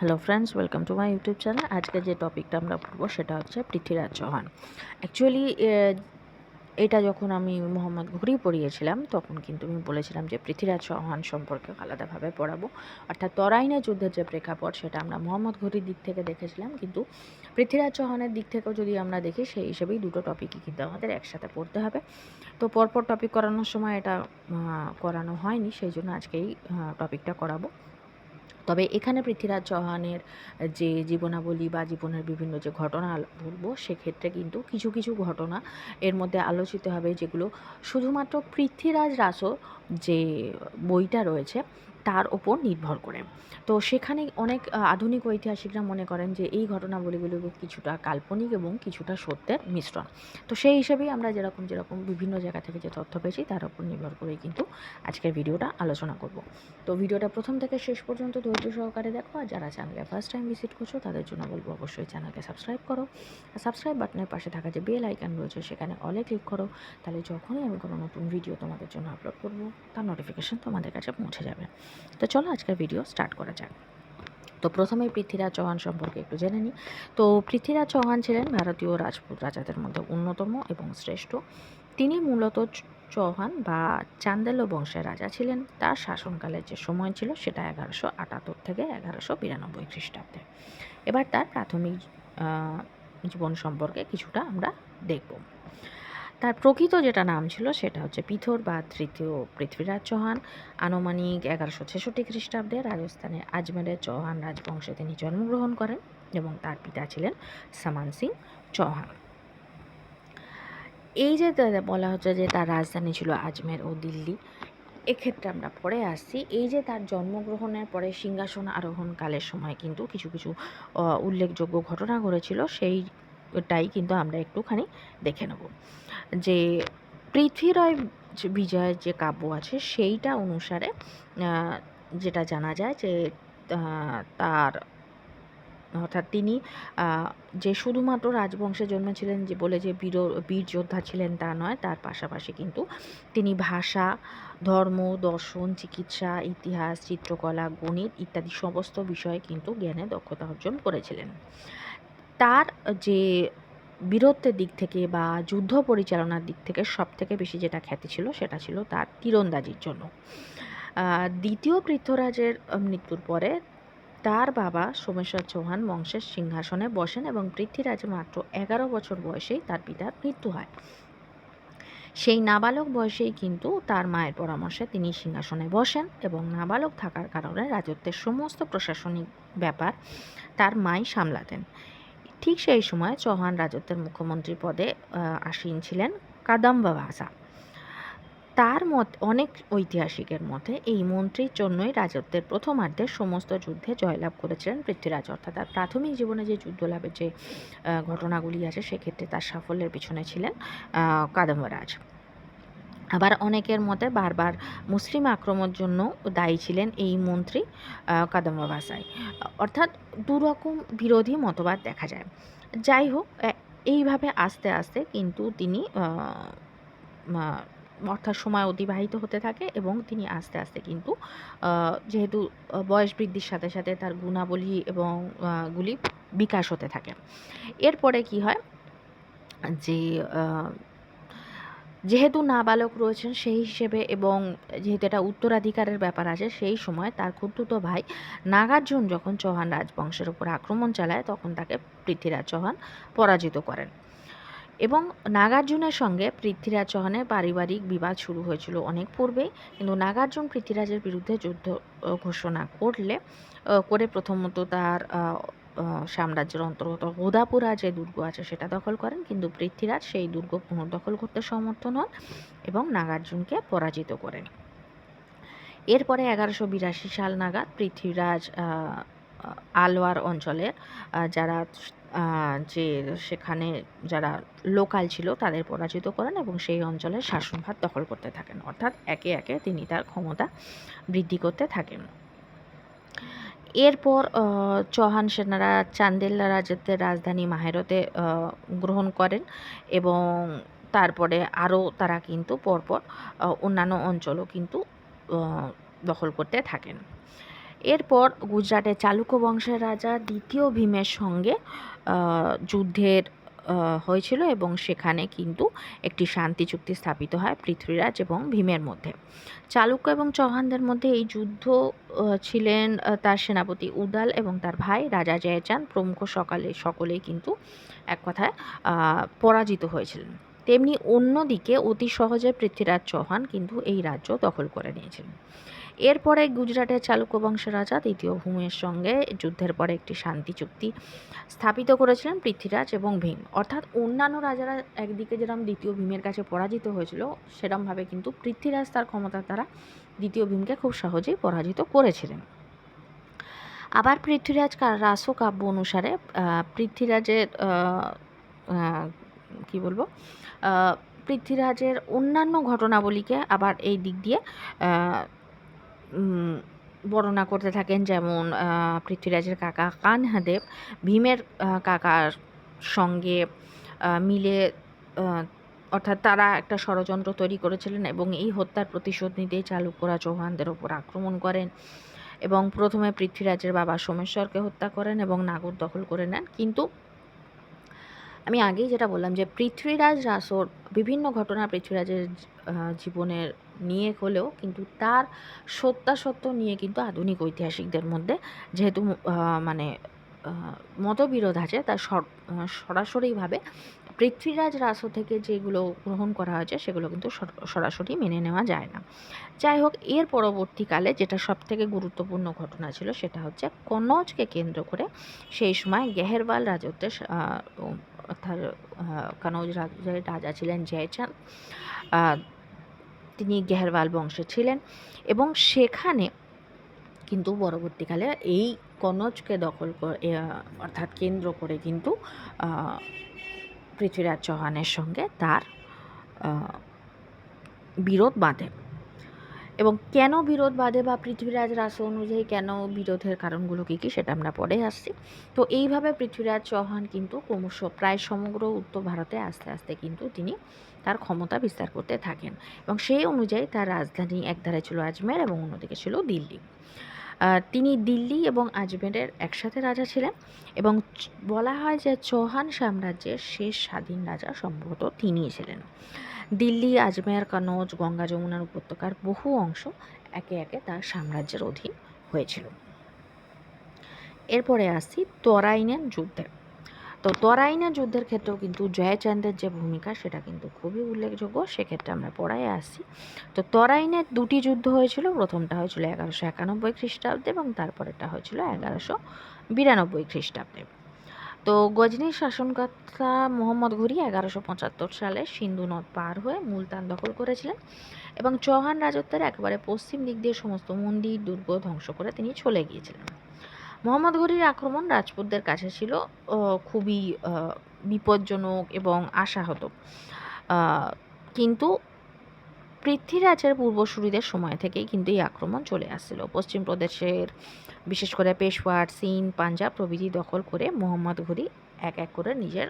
Hello friends welcome to my YouTube channel আজকে যে টপিকটা আমরা পড়ব সেটা হচ্ছে পৃথ্বীরাজ চৌহান। অ্যাকচুয়ালি এটা যখন আমি মোহাম্মদ ঘুরি পড়িয়েছিলাম, তখন কিন্তু আমি বলেছিলাম যে পৃথ্বীরাজ চৌহান সম্পর্কে আলাদাভাবে পড়াবো। অর্থাৎ তরাইনে যুদ্ধের যে প্রেক্ষাপট, সেটা আমরা মোহাম্মদ ঘুরির দিক থেকে দেখেছিলাম। কিন্তু পৃথ্বীরাজ চৌহানের দিক থেকেও যদি আমরা দেখি, সেই হিসেবেই দুটো টপিকই কিন্তু আমাদের একসাথে পড়তে হবে। তো পরপর টপিক করানোর সময় এটা করানো হয়নি, সেই জন্য আজকেই টপিকটা করাবো। তবে এখানে পৃথ্বীরাজ চৌহানের যে জীবনাবলী বা জীবনের বিভিন্ন যে ঘটনা বলব, সেক্ষেত্রে কিন্তু কিছু কিছু ঘটনা এর মধ্যে আলোচিত হবে, যেগুলো শুধুমাত্র পৃথ্বীরাজ রাসো যে বইটা রয়েছে তার ওপর নির্ভর করে। তো সেখানে অনেক আধুনিক ঐতিহাসিকরা মনে করেন যে এই ঘটনাবলীগুলো কিছুটা কাল্পনিক এবং কিছুটা সত্যের মিশ্রণ। তো সেই হিসেবেই আমরা যেরকম যেরকম বিভিন্ন জায়গা থেকে যে তথ্য পেয়েছি তার উপর নির্ভর করেই কিন্তু আজকের ভিডিওটা আলোচনা করব। তো ভিডিওটা প্রথম থেকে শেষ পর্যন্ত ধৈর্য সহকারে দেখো আর যারা চ্যানেলে ফার্স্ট টাইম ভিজিট করছ তাদের জন্য বলব অবশ্যই চ্যানেলকে সাবস্ক্রাইব করো। আর সাবস্ক্রাইব বাটনের পাশে থাকা যে বেল আইকন রয়েছে সেখানে অলে ক্লিক করো। তাহলে যখনই আমি কোনো নতুন ভিডিও তোমাদের জন্য আপলোড করব তার নোটিফিকেশান তোমাদের কাছে পৌঁছে যাবে। তো চলো আজকের ভিডিও স্টার্ট করা যাক। তো প্রথমেই পৃথ্বীরাজ চৌহান সম্পর্কে একটু জেনে নিই তো পৃথ্বীরাজ চৌহান ছিলেন ভারতীয় রাজপুত রাজাদের মধ্যে অন্যতম এবং শ্রেষ্ঠ। তিনি মূলত চৌহান বা চান্দেল বংশের রাজা ছিলেন। তার শাসনকালের যে সময় ছিল সেটা এগারোশো আটাত্তর থেকে এগারোশো বিরানব্বই খ্রিস্টাব্দে। এবার তার প্রাথমিক জীবন সম্পর্কে কিছুটা আমরা দেখব। তার প্রকৃত যেটা নাম ছিল সেটা হচ্ছে পিথর বা তৃতীয় পৃথ্বীরাজ চৌহান। আনুমানিক এগারোশো ছেষট্টি খ্রিস্টাব্দে রাজস্থানের আজমেরের চৌহান রাজবংশে তিনি জন্মগ্রহণ করেন এবং তার পিতা ছিলেন সামান সিং চৌহান। এই যে বলা হচ্ছে যে তার রাজধানী ছিল আজমের ও দিল্লি, এক্ষেত্রে আমরা পরে আসছি। এই যে তার জন্মগ্রহণের পরে সিংহাসন আরোহণকালের সময় কিন্তু কিছু কিছু উল্লেখযোগ্য ঘটনা ঘটেছিল। সেইটাই কিন্তু আমরা একটুখানি দেখে নেব। যে পৃথ্বীরায় বিজয়ের যে কাব্য আছে, সেইটা অনুসারে যেটা জানা যায় যে তার, অর্থাৎ তিনি যে শুধুমাত্র রাজবংশে জন্মেছিলেন যে বলে যে বীর বীর যোদ্ধা ছিলেন তা নয়, তার পাশাপাশি কিন্তু তিনি ভাষা, ধর্ম, দর্শন, চিকিৎসা, ইতিহাস, চিত্রকলা, গণিত ইত্যাদি সমস্ত বিষয়ে কিন্তু জ্ঞানে দক্ষতা অর্জন করেছিলেন। তার যে বীরত্বের দিক থেকে বা যুদ্ধ পরিচালনার দিক থেকে সব থেকে বেশি যেটা খ্যাতি ছিল, সেটা ছিল তার তীরন্দাজির জন্য। দ্বিতীয় পৃথ্বরাজের মৃত্যুর পরে তার বাবা সোমেশ্বর চৌহান বংশের সিংহাসনে বসেন এবং পৃথ্বীরাজ মাত্র এগারো বছর বয়সেই তার পিতার মৃত্যু হয়। সেই নাবালক বয়সেই কিন্তু তার মায়ের পরামর্শে তিনি সিংহাসনে বসেন এবং নাবালক থাকার কারণে রাজত্বের সমস্ত প্রশাসনিক ব্যাপার তার মাই সামলাতেন। ঠিক সেই সময় চৌহান রাজত্বের মুখ্যমন্ত্রী পদে আসীন ছিলেন কাদাম্বা ভাষা তার মত, অনেক ঐতিহাসিকের মতে এই মন্ত্রীর জন্যই রাজত্বের প্রথমার্ধে সমস্ত যুদ্ধে জয়লাভ করেছিলেন পৃথ্বীরাজ, অর্থাৎ তার প্রাথমিক জীবনে যে যুদ্ধ লাভের যে ঘটনাগুলি আছে, সেক্ষেত্রে তার সাফল্যের পিছনে ছিলেন কাদম্বরাজ আবার অনেকের মতে বারবার মুসলিম আক্রমণের জন্য দায়ী ছিলেন এই মন্ত্রী কাদম্ব ভাষায় অর্থাৎ দুরকম বিরোধী মতবাদ দেখা যায়। যাই হোক এইভাবে আস্তে আস্তে কিন্তু তিনি অর্থাৎ সময় অতিবাহিত হতে থাকে এবং তিনি আস্তে আস্তে কিন্তু যেহেতু বয়স বৃদ্ধির সাথে সাথে তার গুণাবলী এবং গুলি বিকাশ হতে থাকে। এরপরে কি হয় যে যেহেতু নাবালক রয়েছেন সেই হিসেবে এবং যেহেতু এটা উত্তরাধিকারের ব্যাপার আছে, সেই সময় তার ক্ষুদ্রত ভাই নাগার্জুন যখন চৌহান রাজবংশের উপর আক্রমণ চালায়, তখন তাকে পৃথ্বীরাজ চৌহান পরাজিত করেন। এবং নাগার্জুনের সঙ্গে পৃথ্বীরাজ চৌহানের পারিবারিক বিবাদ শুরু হয়েছিল অনেক পূর্বেই। কিন্তু নাগার্জুন পৃথ্বীরাজের বিরুদ্ধে যুদ্ধ ঘোষণা করলে করে প্রথমত তার সাম্রাজ্যের অন্তর্গত হোদাপুরা যে দুর্গ আছে সেটা দখল করেন, কিন্তু পৃথ্বীরাজ সেই দুর্গ পুনর্দখল করতে সমর্থন হন এবং নাগার্জুনকে পরাজিত করেন। এরপরে এগারোশো বিরাশি সাল নাগাদ পৃথ্বীরাজ আলোয়ার অঞ্চলের যারা যে সেখানে যারা লোকাল ছিল তাদের পরাজিত করেন এবং সেই অঞ্চলের শাসনভার দখল করতে থাকেন। অর্থাৎ একে একে তিনি তার ক্ষমতা বৃদ্ধি করতে থাকেন। এরপর চৌহান সেনারা চান্দেলা রাজত্বের রাজধানী মাহেরতে গ্রহণ করেন এবং তারপরে আরও তারা কিন্তু পরপর অন্যান্য অঞ্চলও কিন্তু দখল করতে থাকেন। এরপর গুজরাটের চালুক্য বংশের রাজা দ্বিতীয় ভীমের সঙ্গে যুদ্ধের হয়েছিল এবং সেখানে কিন্তু একটি শান্তি চুক্তি স্থাপিত হয় পৃথ্বীরাজ এবং ভীমের মধ্যে। চালুক্য এবং চৌহানদের মধ্যে এই যুদ্ধ ছিলেন তার সেনাপতি উদাল এবং তার ভাই রাজা জয়চাঁদ প্রমুখ সকালে, সকলেই কিন্তু এক কথায় পরাজিত হয়েছিলেন। তেমনি অন্যদিকে অতি সহজে পৃথ্বীরাজ চৌহান কিন্তু এই রাজ্য দখল করে নিয়েছিলেন। এরপরে গুজরাটের চালুক্য বংশের রাজা দ্বিতীয় ভূমের সঙ্গে যুদ্ধের পরে একটি শান্তি চুক্তি স্থাপিত করেছিলেন পৃথ্বীরাজ এবং ভীম। অর্থাৎ অন্যান্য রাজারা একদিকে যেরকম দ্বিতীয় ভীমের কাছে পরাজিত হয়েছিল সেরকমভাবে কিন্তু পৃথ্বীরাজ তার ক্ষমতার দ্বারা দ্বিতীয় ভীমকে খুব সহজেই পরাজিত করেছিলেন। আবার পৃথ্বীরাজ কা- রাসো কাব্য অনুসারে পৃথ্বীরাজের কি বলব পৃথ্বীরাজের অন্যান্য ঘটনাবলীকে আবার এই দিক দিয়ে বর্ণনা করতে থাকেন যেমন পৃথ্বীরাজের কাকা কানহাদেব, ভীমের কাকার সঙ্গে মিলে অর্থাৎ তারা একটা ষড়যন্ত্র তৈরি করেছিলেন এবং এই হত্যার প্রতিশোধ নিতেই চালুক্যরা চৌহানদের ওপর আক্রমণ করেন এবং প্রথমে পৃথ্বীরাজের বাবা সোমেশ্বরকে হত্যা করেন এবং নাগর দখল করে নেন। কিন্তু আমি আগেই যেটা বললাম যে পৃথ্বীরাজ রাসোর বিভিন্ন ঘটনা পৃথ্বীরাজের জীবনের নিয়ে হলেও কিন্তু তার সত্যাসত্য নিয়ে কিন্তু আধুনিক ঐতিহাসিকদের মধ্যে যেহেতু মানে মতবিরোধ আছে তা সর- সরাসরিভাবে পৃথ্বীরাজ রাসো থেকে যেগুলো গ্রহণ করা হয়েছে সেগুলো কিন্তু সর- সরাসরি মেনে নেওয়া যায় না। যাই হোক, এর পরবর্তীকালে যেটা সব থেকে গুরুত্বপূর্ণ ঘটনা ছিল সেটা হচ্ছে কনজকে কেন্দ্র করে সেই সময় গেহেরবাল রাজত্বের অর্থাৎ কনৌজ রাজা ছিলেন জয়চাঁদ। তিনি গেহরওয়াল বংশে ছিলেন এবং সেখানে কিন্তু পরবর্তীকালে এই কনজকে দখল করে অর্থাৎ কেন্দ্র করে কিন্তু পৃথ্বীরাজ চৌহানের সঙ্গে তার বিরোধ বাঁধে। এবং কেন বিরোধ বাঁধে বা পৃথ্বীরাজ রাস অনুযায়ী কেন বিরোধের কারণগুলো কী কী সেটা আমরা পরে আসছি। তো এইভাবে পৃথ্বীরাজ চৌহান কিন্তু ক্রমশ প্রায় সমগ্র উত্তর ভারতে আস্তে আস্তে কিন্তু তিনি তার ক্ষমতা বিস্তার করতে থাকেন এবং সেই অনুযায়ী তার রাজধানী একধারে ছিল আজমের এবং অন্যদিকে ছিল দিল্লি। তিনি দিল্লি এবং আজমেরের একসাথে রাজা ছিলেন এবং বলা হয় যে চৌহান সাম্রাজ্যের শেষ স্বাধীন রাজা সম্ভবত তিনিই ছিলেন। দিল্লি, আজমের, কনৌজ, গঙ্গা, যমুনার উপত্যকার বহু অংশ একে একে তার সাম্রাজ্যের অধীন হয়েছিল। এরপরে আসছি তরাইনের যুদ্ধে। তো তরাইনের যুদ্ধের ক্ষেত্রেও কিন্তু জয়চন্দ্রের যে ভূমিকা সেটা কিন্তু খুবই উল্লেখযোগ্য। সেক্ষেত্রে আমরা পড়ায় আসছি তো তরাইনের দুটি যুদ্ধ হয়েছিল। প্রথমটা হয়েছিল এগারোশো একানব্বই খ্রিস্টাব্দে এবং তারপরেরটা হয়েছিল এগারোশো বিরানব্বই খ্রিস্টাব্দে। তো গজনীর শাসনকর্তা মোহাম্মদ ঘুরি এগারোশো পঁচাত্তর সালে সিন্ধু নদ পার হয়ে মুলতান দখল করেছিলেন এবং চৌহান রাজত্বের একেবারে পশ্চিম দিক দিয়ে সমস্ত মন্দির, দুর্গ ধ্বংস করে তিনি চলে গিয়েছিলেন। মোহাম্মদ ঘুরির আক্রমণ রাজপুতদের কাছে ছিল খুবই বিপজ্জনক এবং আশাহত। কিন্তু পৃথ্বীরাজের পূর্বসূরিদের সময় থেকেই কিন্তু এই আক্রমণ চলে আসছিল। পশ্চিম প্রদেশের বিশেষ করে পেশওয়ার সিন পাঞ্জাব প্রভৃতি দখল করে মোহাম্মদ ঘুরি এক এক করে নিজের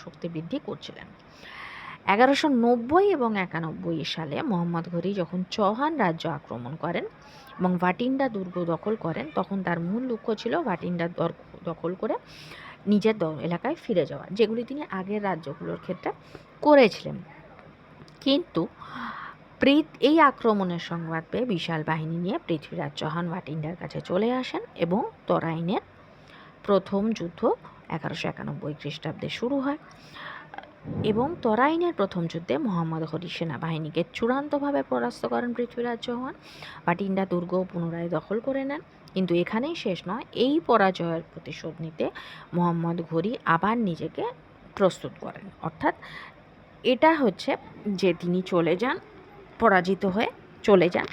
শক্তি বৃদ্ধি করছিলেন। এগারোশো নব্বই এবং একানব্বই সালে মোহাম্মদ ঘুরি যখন চৌহান রাজ্য আক্রমণ করেন এবং ভাটিন্ডা দুর্গ দখল করেন, তখন তার মূল লক্ষ্য ছিল ভাটিন্ডা দখল করে নিজের এলাকায় ফিরে যাওয়া, যেগুলি তিনি আগের রাজ্যগুলোর ক্ষেত্রে করেছিলেন। কিন্তু প্রীত এই আক্রমণের সংবাদ পেয়ে বিশাল বাহিনী নিয়ে পৃথ্বীরাজ চৌহান ভাটিন্ডার কাছে চলে আসেন এবং তরাইনের প্রথম যুদ্ধ এগারোশো একানব্বই খ্রিস্টাব্দে শুরু হয়। এবং তরাইনের প্রথম যুদ্ধে মোহাম্মদ ঘরি সেনাবাহিনীকে চূড়ান্তভাবে পরাস্ত করেন পৃথ্বীরাজ চৌহান। ভাটিন্ডা দুর্গ পুনরায় দখল করে নেন। কিন্তু এখানেই শেষ নয়, এই পরাজয়ের প্রতিশোধ নিতে মোহাম্মদ ঘড়ি আবার নিজেকে প্রস্তুত করেন। অর্থাৎ এটা হচ্ছে যে তিনি চলে যান পরাজিত হয়ে চলে যান।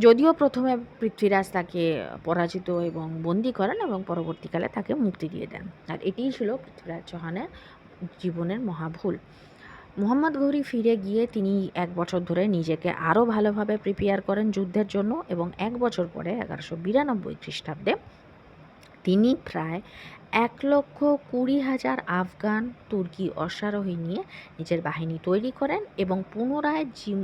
যদিও প্রথমে পৃথ্বীরাজ তাকে পরাজিত এবং বন্দি করেন এবং পরবর্তীকালে তাকে মুক্তি দিয়ে দেন। আর এটিই ছিল পৃথ্বীরাজ চৌহানের জীবনের মহাভুল। মোহাম্মদ ঘুরি ফিরে গিয়ে তিনি এক বছর ধরে নিজেকে আরও ভালোভাবে প্রিপেয়ার করেন যুদ্ধের জন্য এবং এক বছর পরে এগারোশো বিরানব্বই খ্রিস্টাব্দে তিনি প্রায় এক লক্ষ কুড়ি হাজার আফগান তুর্কি অশ্বারোহী নিয়ে নিজের বাহিনী তৈরি করেন এবং পুনরায় জিম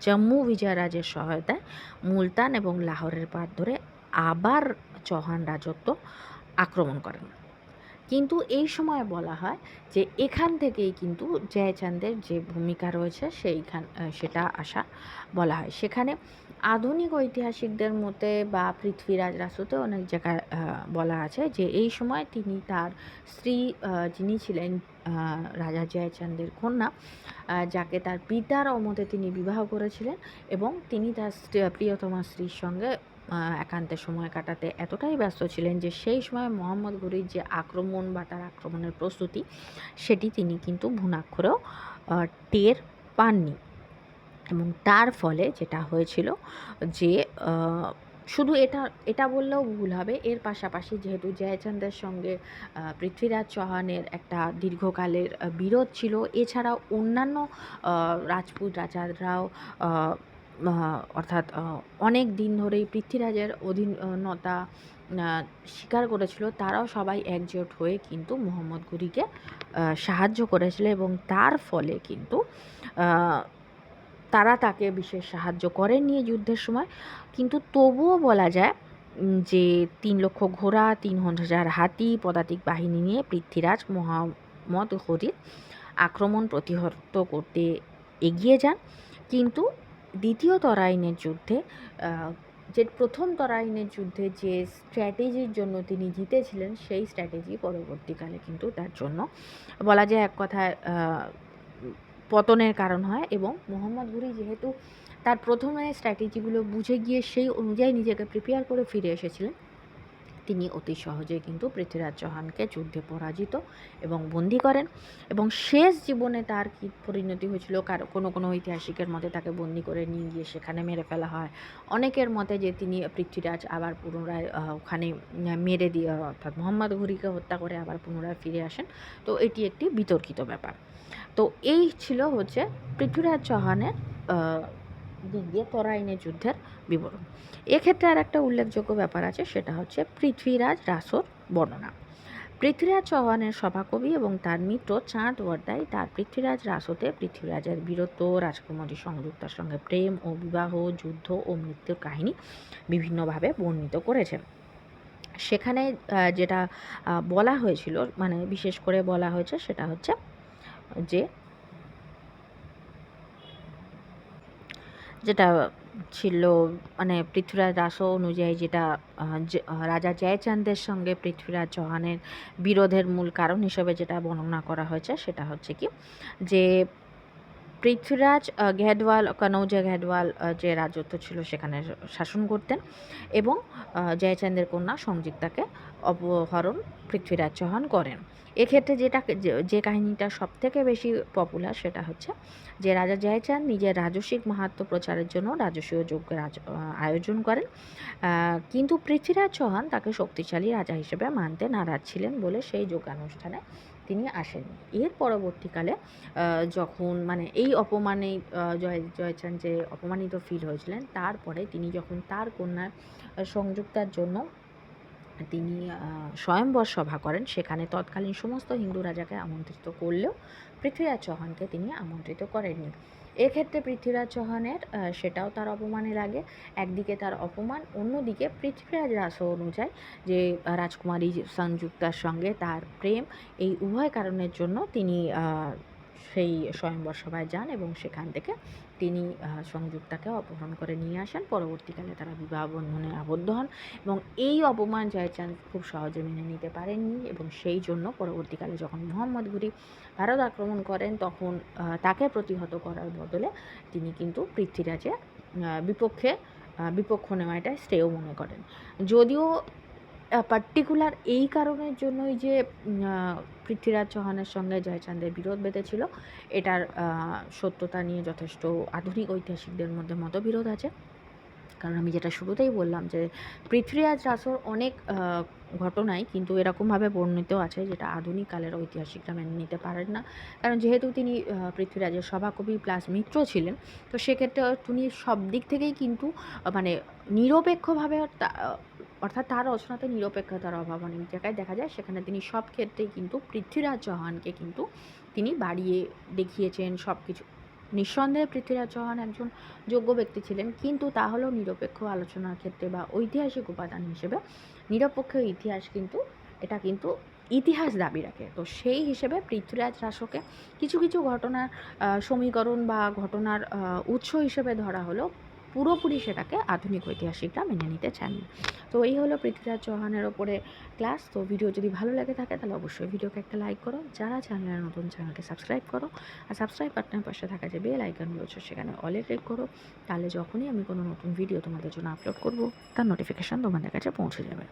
জম্মু বিজয়রাজের সহায়তায় মুলতান এবং লাহোরের পার ধরে আবার চৌহান রাজত্ব আক্রমণ করেন। কিন্তু এই সময় বলা হয় যে এখান থেকেই কিন্তু জয়চাঁদের যে ভূমিকা রয়েছে সেইখান সেটা আসা বলা হয়। সেখানে আধুনিক ঐতিহাসিকদের মতে বা পৃথ্বীরাজ রাসুতে অনেক জায়গায় বলা আছে যে এই সময় তিনি তার স্ত্রী যিনি ছিলেন রাজা জয়চাঁদের কন্যা যাকে তার পিতার অমতে তিনি বিবাহ করেছিলেন এবং তিনি তার প্রিয়তমা স্ত্রীর সঙ্গে একান্তে সময় কাটাতে এতটাই ব্যস্ত ছিলেন যে সেই সময় মোহাম্মদ ঘুরির যে আক্রমণ বা তার আক্রমণের প্রস্তুতি, সেটি তিনি কিন্তু ভুনাক্ষরেও টের পাননি। এবং তার ফলে যেটা হয়েছিল যে শুধু এটা এটা বললেও ভুল হবে। এর পাশাপাশি যেহেতু জয়চন্দ্রের সঙ্গে পৃথ্বীরাজ চৌহানের একটা দীর্ঘকালের বিরোধ ছিল, এছাড়াও অন্যান্য রাজপুত রাজারাও অর্থাৎ অনেক দিন ধরেই পৃথ্বীরাজের অধীনতা স্বীকার করেছিল, তারাও সবাই একজোট হয়ে কিন্তু মোহাম্মদ ঘুরিকে সাহায্য করেছিল এবং তার ফলে কিন্তু তারা তাকে বিশেষ সাহায্য করেননি যুদ্ধের সময়। কিন্তু তবুও বলা যায় যে তিন লক্ষ ঘোড়া, তিন হাজার হাতি, পদাতিক বাহিনী নিয়ে পৃথ্বীরাজ মোহাম্মদ ঘুরির আক্রমণ প্রতিহত করতে এগিয়ে যান। কিন্তু দ্বিতীয় তরাইনের যুদ্ধে যে প্রথম তরাইনের যুদ্ধে যে স্ট্র্যাটেজির জন্য তিনি জিতেছিলেন, সেই স্ট্র্যাটেজি পরবর্তীকালে কিন্তু তার জন্য বলা যায় এক কথায় পতনের কারণ হয় এবং মোহাম্মদ ঘুরি যেহেতু তার প্রথমে স্ট্র্যাটেজিগুলো বুঝে গিয়ে সেই অনুযায়ী নিজেকে প্রিপেয়ার করে ফিরে এসেছিলেন তিনি অতি সহজেই কিন্তু পৃথ্বীরাজ চৌহানকে যুদ্ধে পরাজিত এবং বন্দি করেন এবং শেষ জীবনে তার কী পরিণতি হয়েছিল? কারও, কোনো কোনো ঐতিহাসিকের মতে তাকে বন্দি করে নিয়ে গিয়ে সেখানে মেরে ফেলা হয়। অনেকের মতে যে তিনি পৃথ্বীরাজ আবার পুনরায় ওখানে মেরে দিয়ে অর্থাৎ মোহাম্মদ ঘুরিকে হত্যা করে আবার পুনরায় ফিরে আসেন। তো এটি একটি বিতর্কিত ব্যাপার। তো এই ছিল হচ্ছে পৃথ্বীরাজ চৌহানের দিক দিয়ে যুদ্ধের বিবরণ। এক্ষেত্রে আর একটা উল্লেখযোগ্য ব্যাপার আছে, সেটা হচ্ছে পৃথ্বীরাজ রাসোর বর্ণনা। পৃথ্বীরাজ চৌহানের সভাকবি এবং তার মিত্র চাঁদ বর্দাই তার পৃথ্বীরাজ রাসোতে পৃথ্বীরাজের বীরত্ব, রাজকুমারী সংযুক্তার সঙ্গে প্রেম ও বিবাহ, যুদ্ধ ও মৃত্যুর কাহিনী বিভিন্নভাবে বর্ণিত করেছেন। সেখানে যেটা বলা হয়েছিল মানে বিশেষ করে বলা হয়েছে, সেটা হচ্ছে যে, যেটা ছিল মানে পৃথ্বীরাজ রাস অনুযায়ী যেটা রাজা জয়চান্দের সঙ্গে পৃথ্বীরাজ চৌহানের বিরোধের মূল কারণ হিসেবে যেটা বর্ণনা করা হয়েছে সেটা হচ্ছে কি? যে পৃথ্বীরাজ ঘেডওয়াল কনৌজা ঘেডওয়াল যে রাজত্ব ছিল সেখানে শাসন করতেন এবং জয়চান্দের কন্যা সংযুক্তাকে অপহরণ পৃথ্বীরাজ চৌহান করেন। এক্ষেত্রে যেটা যে কাহিনীটা সব থেকে বেশি পপুলার সেটা হচ্ছে যে রাজা জয়চাঁদ নিজের রাজস্বিক মাহাত্ম প্রচারের জন্য রাজস্বীয় যজ্ঞের আয়োজন করেন। কিন্তু পৃথ্বীরাজ চৌহান তাকে শক্তিশালী রাজা হিসেবে মানতে নারাজ ছিলেন বলে সেই যোগানুষ্ঠানে তিনি আসেন এর পরবর্তীকালে যখন মানে এই অপমানে জয় জয়চান যে অপমানিত ফিল হয়েছিলেন, তারপরে তিনি যখন তার কন্যার সংযুক্তার জন্য তিনি স্বয়ংবর সভা করেন, সেখানে তৎকালীন সমস্ত হিন্দু রাজাকে আমন্ত্রিত করলেও পৃথ্বীরাজ চৌহানকে তিনি আমন্ত্রিত করেননি। এক্ষেত্রে পৃথ্বীরাজ চৌহানের সেটাও তার অপমানে লাগে। একদিকে তার অপমান, অন্যদিকে পৃথ্বীরাজ রাস অনুযায়ী যে রাজকুমারী সংযুক্তার সঙ্গে তার প্রেম, এই উভয় কারণের জন্য তিনি সেই স্বয়ংবর সভায় যান এবং সেখান থেকে তিনি সংযুক্তাকে অপহরণ করে নিয়ে আসেন। পরবর্তীকালে তারা বিবাহ বন্ধনে আবদ্ধ হন এবং এই অপমান জয়চাঁদ খুব সহজে মেনে নিতে পারেননি এবং সেই জন্য পরবর্তীকালে যখন মোহাম্মদ ঘুরি ভারত আক্রমণ করেন তখন তাকে প্রতিহত করার বদলে তিনি কিন্তু পৃথ্বীরাজের বিপক্ষে বিপক্ষ নেওয়াটাই শ্রেয় মনে করেন। যদিও পার্টিকুলার এই কারণের জন্যই যে পৃথ্বীরাজ চৌহানের সঙ্গে জয়চাঁদের বিরোধ বেঁধেছিল, এটার সত্যতা নিয়ে যথেষ্ট আধুনিক ঐতিহাসিকদের মধ্যে মতবিরোধ আছে। কারণ আমি যেটা শুরুতেই বললাম যে, পৃথ্বীরাজ রাসোর অনেক ঘটনায় কিন্তু এরকমভাবে বর্ণিত আছে যেটা আধুনিক কালের ঐতিহাসিকরা মেনে নিতে পারেন না। কারণ যেহেতু তিনি পৃথ্বীরাজের সভাকবি প্লাস মিত্র ছিলেন, তো সেক্ষেত্রে তিনি সব দিক থেকেই কিন্তু মানে নিরপেক্ষভাবে অর্থাৎ তার রচনাতে নিরপেক্ষতার অভাব অনেক জায়গায় দেখা যায়। সেখানে তিনি সব ক্ষেত্রেই কিন্তু পৃথ্বীরাজ চৌহানকে কিন্তু তিনি বাড়িয়ে দেখিয়েছেন সব কিছু নিঃসন্দেহে পৃথ্বীরাজ চৌহান একজন যোগ্য ব্যক্তি ছিলেন, কিন্তু তাহলেও নিরপেক্ষ আলোচনার ক্ষেত্রে বা ঐতিহাসিক উপাদান হিসেবে। নিরপেক্ষ ইতিহাস কিন্তু, এটা কিন্তু ইতিহাস দাবি রাখে। তো সেই হিসেবে পৃথ্বীরাজ রাসকে কিছু কিছু ঘটনার সমীকরণ বা ঘটনার উৎস হিসেবে ধরা হলো পুরোপুরি সেটাকে আধুনিক ঐতিহাসিকরা মেনে নিতে চান। তো এই হলো পৃথ্বীরাজ চৌহানের ওপরে ক্লাস। তো ভিডিও যদি ভালো লাগে থাকে, তাহলে অবশ্যই ভিডিওকে একটা লাইক করো। যারা চ্যানেলের নতুন, চ্যানেলকে সাবস্ক্রাইব করো। আর সাবস্ক্রাইব বাটনের পাশে থাকা যে বেল আইকন রয়েছে, সেখানে অলে ক্লিক করো। তাহলে যখনই আমি কোনো নতুন ভিডিও তোমাদের জন্য আপলোড করব, তার নোটিফিকেশান তোমাদের কাছে পৌঁছে যাবে।